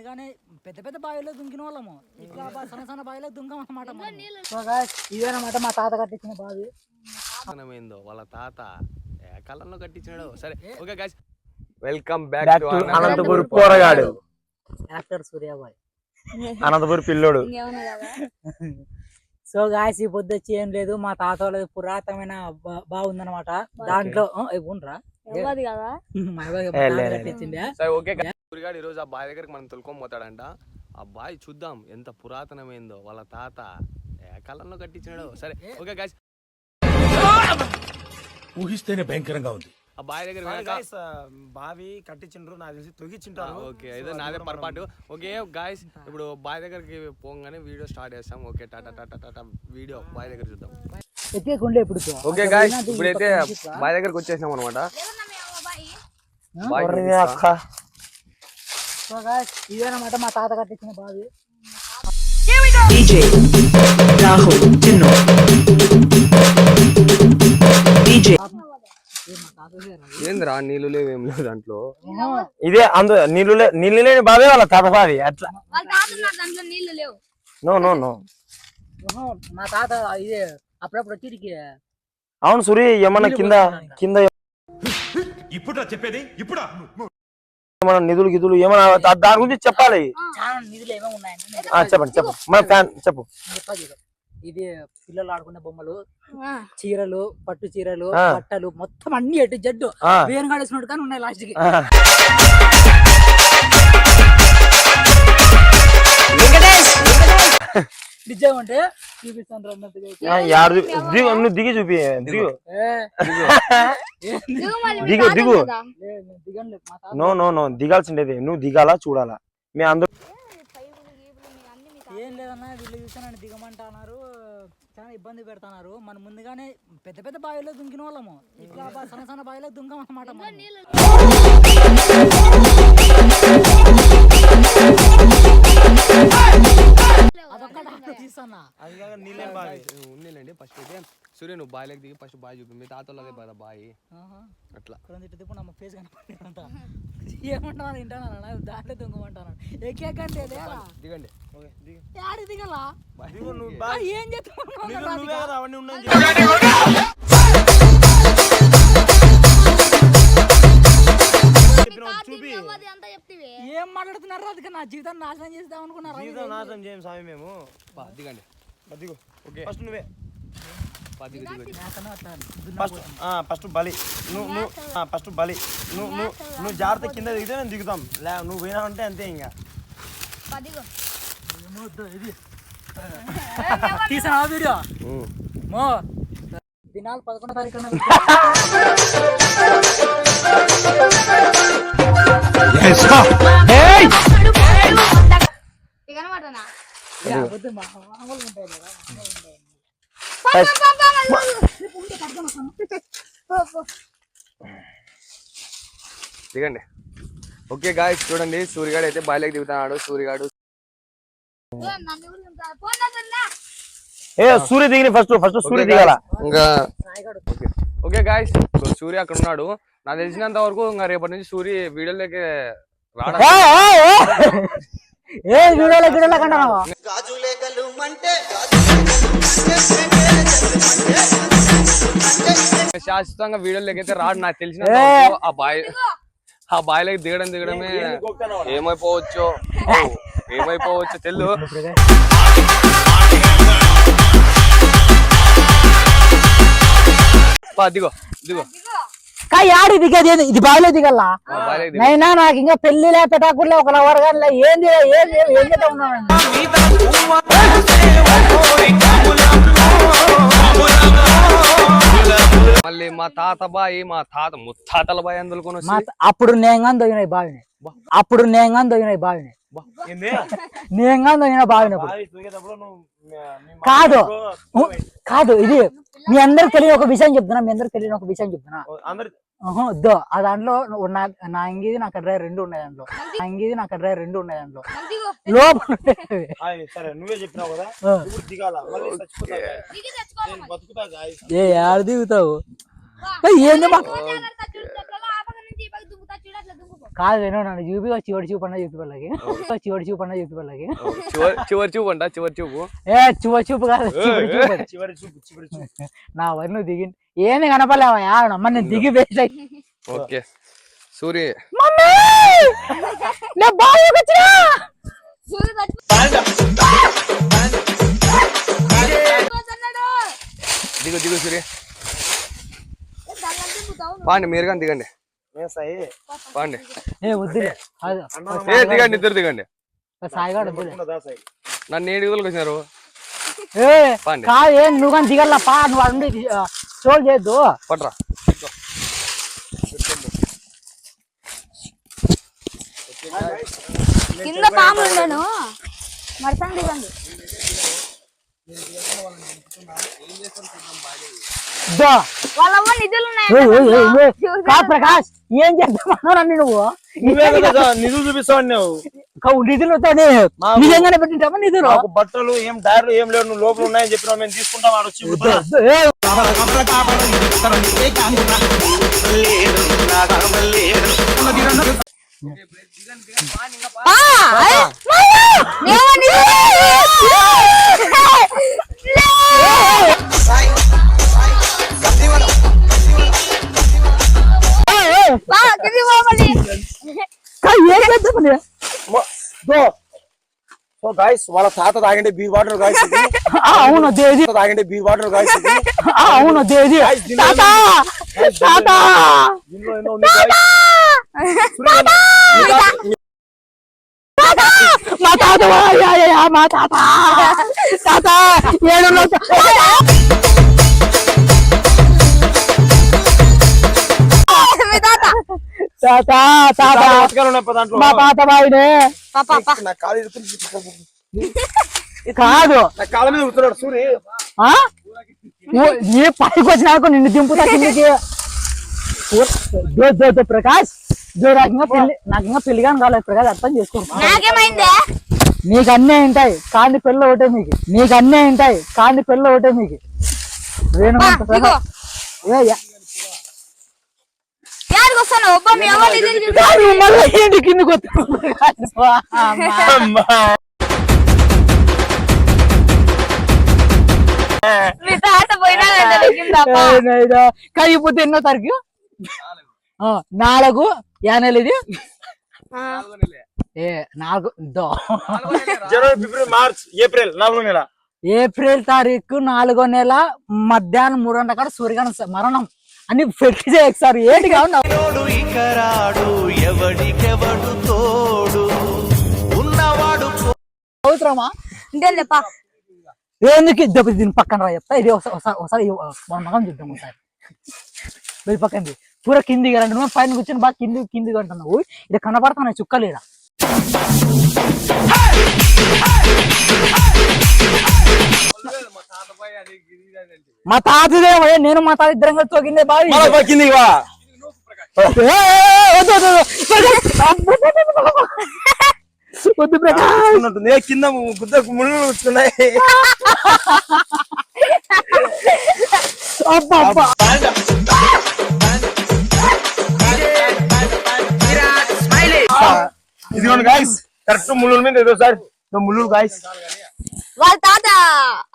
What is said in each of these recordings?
ముందుగానే పెద్ద పెద్ద బావిలో దుంకిన వాళ్ళము. ఇట్లా సన్న సన్న బావిలో దుంకం అనమాట ఇదేనమాట మా తాత కట్టించిన బావి. ఏందో వాళ్ళ తాత ఏ కాలంలో కట్టించినాడు? సరే okay guys welcome back to Anantapur పోరగాడు. Actor సూర్యాబాయ్. అనంతపూర్ పిల్లోడు. సో గాయస్ ఈ పొద్దు వచ్చి ఏం లేదు. మా తాత వాళ్ళది పురాతనమైన బా- బావి ఉందన్నమాట దాంట్లో ఆ, సూరిగాడు ఈ రోజు ఆ బావి దగ్గరికి మనం తొలుకొని పోతాడంట. ఆ బావి చూద్దాం ఎంత పురాతనమైందో వాళ్ళ తాత ఏ కాలంలో కట్టించినాడు. సరే ఓకే గైస్ ఊహిస్తేనే భయంకరంగా ఉంది. ఆ బావి దగ్గర బావి కట్టించిండ్రు నాకు తెలిసి తొగిచ్చింటారు. ఓకే ఏదో నాదే పొరపాటు. ఓకే గాయస్ ఇప్పుడు బావి దగ్గరికి పోగానే వీడియో స్టార్ట్ చేస్తాం. Okay tata tata tata video బావి దగ్గర చూద్దాం. ఎక్కేకుండే ఇప్పుడు ఓకే గాయస్ ఇప్పుడైతే బావి దగ్గరకు వచ్చేసినాం అనమాట సో గాయస్ ఇదేనమాట మా తాత కట్టించిన బావి. DJ. DJ మా. ఏందిరా నీళ్ళు లేవు ఏం లేవు దాంట్లో? ఇదే అందు నీళ్ళు నీళ్ళు లేని బావే వాళ్ళ తాత బావి అట్లా. వాళ్ళ తాత ఉన్నారు దాంట్లో నీళ్ళు లేవు. నో నో నో మా తాత ఇదే అప్పుడప్పుడు వచ్చి అవును సూరి ఏమన్నా కింద కింద ఇప్పుడు చెప్పేది? ఇప్పుడు ఏమన్నా నిధులు గిదులు ఏమన్నా దాని గురించి చెప్పాలి. చెప్పండి చెప్పండి. మన ఫ్యాన్ చెప్పు. ఇది పిల్లలు ఆడుకునే బొమ్మలు చీరలు పట్టు చీరలు. బట్టలు మొత్తం అన్ని ఎటు జడ్డు. ఆ, వేరుగాడేసినట్టు కానీ ఉన్నాయి లాస్ట్కి. నిజం అంటే చూపిస్తాను అన్నట్టుగా నువ్వు దిగి చూపి దిగు. దిగు. నో నో నో దిగాల్సిండేది నువ్వు దిగాలా చూడాలా? మీ అందరూ. ఏం లేదన్నా వీళ్ళు చూసానని దిగమంటున్నారు. చాలా ఇబ్బంది పెడుతున్నారు. మనం ముందుగానే పెద్ద పెద్ద బావిలో దుంకిన వాళ్ళము. ఇట్లా సన్న సన్న బావిలో దుంకం అనమాట అది కాక నీళ్ళేం బావి ఉందిలేండి ఫస్ట్ అయితే సూర్య నువ్వు బాయిలోకి దిగి ఫస్ట్ బాయ్ చూపి. మీ తాతలోదే కదా బాయి. అట్లా. తిప్పు నా ఫేస్ కనపడేదంట ఏమంటాను వింటాను దాంట్లో దుంగమంటాను? ఎక్కేకంటే దిగండి. ఓకే, దిగు. యాడి దిగలా? ఏం చేస్తున్నావు ఏం మాట్లాడుతున్నారు? అది నా జీవితాన్ని నాశనం చేద్దాం అనుకున్నారు? జీవితం నాశనం చేయం స్వామి మేము. దిగండి. దిగు ఓకే. ఫస్ట్ నువ్వే. ఫస్ట్ ఫస్ట్ బలి. నువ్వు నువ్వు ఫస్ట్ బలి. నువ్వు నువ్వు నువ్వు జాగ్రత్త కింద దిగితే నేను దిగుతాం. లే నువ్వు పోయినావంటే అంతే ఇంకా. ఆ వీడియో. మో. దినాలు పదకొండో తారీఖు దిగండి ఓకే గాయస్ చూడండి సూర్యగాడు అయితే బాయిలోకి దిగుతున్నాడు సూర్యగాడు. ఏ సూర్య దిగిన ఫస్ట్ ఫస్ట్ సూర్య దిగాల ఇంకా ఓకే గాయస్ సూర్య అక్కడ ఉన్నాడు నాకు తెలిసినంత వరకు ఇంకా రేపటి నుంచి సూర్య వీడియోలోకి ఏ, వీడియోలో గిడియోలో కంటావా శాశ్వతంగా వీడియోలోకి అయితే రాడు. నాకు తెలిసినంత వరకు ఆ బాయ్ ఆ బాయిలోకి దిగడం దిగడమే ఏమైపోవచ్చో? ఏమైపోవచ్చో తెలు పా, దిగో. దిగో కా యాడి దిగేది ఏంది? ఇది బావిలో దిగల్లా? నైనా నాకు ఇంకా పెళ్ళి లే పెట్టాకులే ఒక లవర్ గాని ఏంది ఏంది ఏం చేస్తా ఉన్నాను మళ్ళీ మా తాత బాయి మా తాత ముత్తాతల బాయి మా త- అప్పుడు నేను కానీ దొగినాయి బావిని. అప్పుడు నేను కానీ దొగినాయి బావిని. ఏంది? నేను కానీ దొగిన బావిని అప్పుడు. కాదు. ఉ- కాదు ఇది మీ అందరికి తెలియని ఒక విషయం చెప్తున్నా మీ అందరికి తెలియని ఒక విషయం చెప్తున్నా. వద్దు ఆ దాంట్లో నా నా అంగీది నాకు డ్రై రెండు ఉన్నాయి దాంట్లో. నా అంగీది నాకు డ్రై రెండు ఉన్నాయి దాంట్లో. లోపల. ఏ ఆడ దిగుతావు? ఏంది కాదు విను నన్ను చూపి చివరి చూపు అన్న చూపి వాళ్ళకి చివరి చూపు అన్న చూపి వాళ్ళకి చివరి చివరి చూపు అంట చివరి చూపు? ఏ చివరి చూపు కాదు చివరి చూపు. చివరి చూపు చివరి చూపు. నా వరి నువ్వు దిగి ఏమి కనపడలేవా అమ్మ నేను దిగి వేస్ట్ ఓకే. సూరి. మమ్మీ! నేను బాగా వచ్చినా. దిగు దిగు సూరి. పాండి మీరు కానీ దిగండి. పాండి ఏ వద్దులే. అది ఏ దిగండి ఇద్దరు సాయిగాడు నన్ను ఏడు వచ్చినారు? కాదు నువ్వు కానీ దిగల్లా పా నువ్వు అడుండి షోల్ చేయొద్దు. పట్రా కింద పాములు ఉండను దిగండి. వాళ్ళ నిధులు ఉన్నాయి ప్రకాష్. ఏం చేద్దామని నువ్వు? నువ్వే కదా నిధులు చూపిస్తావు నువ్వు నిధులు వస్తాయి నిజంగానే పెట్టింటామా నిధులు? బట్టలు ఏం డైర్లు ఏం లేవు నువ్వు లోపల ఉన్నాయని చెప్పినావు మేము తీసుకుంటాం ఆడ వచ్చి సో గాయస్ వాళ్ళ తాత తాగండి బీ వాటర్ గాయస్ అవును తాత తాగండి బీ వాటర్ గాయస్ అవును దేది తాత! తాత! దీనిలో ఎన్నో ఉంది. మా తాత మా తాత! తాత! ఏడు మా తాత బాయినే. కాదు. నా పైకి వచ్చినాక నిన్ను దింపుతా కిందకి. ప్రకాష్. నాకు ఇంకా పెళ్ళి నాకు పెళ్ళి కానీ కాలేదు ప్రకాష్ అర్థం చేసుకో. నాకేమైందే? నీకు అన్నీ ఉంటాయి కాని పిల్ల ఒకటే మీకు. నీకు అన్నీ ఉంటాయి కాని పిల్ల ఒకటే మీకు. వేణుగంట ఒబ్బా మళ్ళీ ఏంటి కిందకి. మీ తాత పోయినా. కాకపోతే ఎన్నో తారీఖు? ఆ, నాలుగు యా నెల ఇది ఆ. ఏ నాలుగు దో. జనవరి ఫిబ్రవరి మార్చ్ ఏప్రిల్ నాలుగు నెల. ఏప్రిల్ తారీఖు నాలుగో నెల మధ్యాహ్నం మూడు గంటల కాడ సూర్యగాన మరణం. అని పెట్టి సార్ ఏంటి కావాలి తోడు ఇకరాడు ఎవడికెవడు తోడు? ఉన్నవాడు అవసరమా? ఎందుకు దెబ్బ దీని పక్కన రా చెప్తా? ఇది ఒకసారి ఒకసారి. మన మగం చూద్దాం ఒకసారి. ఇది పక్కంది పూర కిందికి రండి. నువ్వు పైన కూర్చొని బాగా కింది కిందికి అంటున్నావు. ఇది కనబడుతున్నాయి చుక్కలు ఈడ మా తాతదే నేను మా తాత ఇద్దరం కలిసి తోకిందే బావి. ఏ, వద్దు, ప్రకాష్. కింద గుద్ద ముళ్ళు వస్తున్నాయి అబ్బా అబ్బా. ఇదిగోండి గాయస్ కరెక్ట్ ముళ్ళు మీద ఏదో సార్. ముళ్ళు గాయస్ వాళ్ళ తాత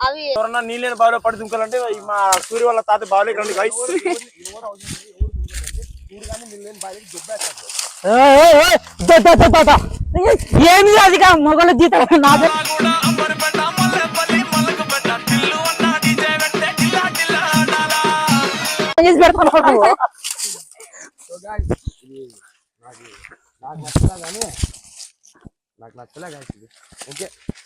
అవి ఎవరన్నా నీళ్ళని బావిలో పడి దుంకాలంటే మా సూర్య వాళ్ళ తాత దో. ఏ, ఏమి అది కా మొగల జీతం నాదే చేసి పెడతాను. నాకు నచ్చలే ఇది ఓకే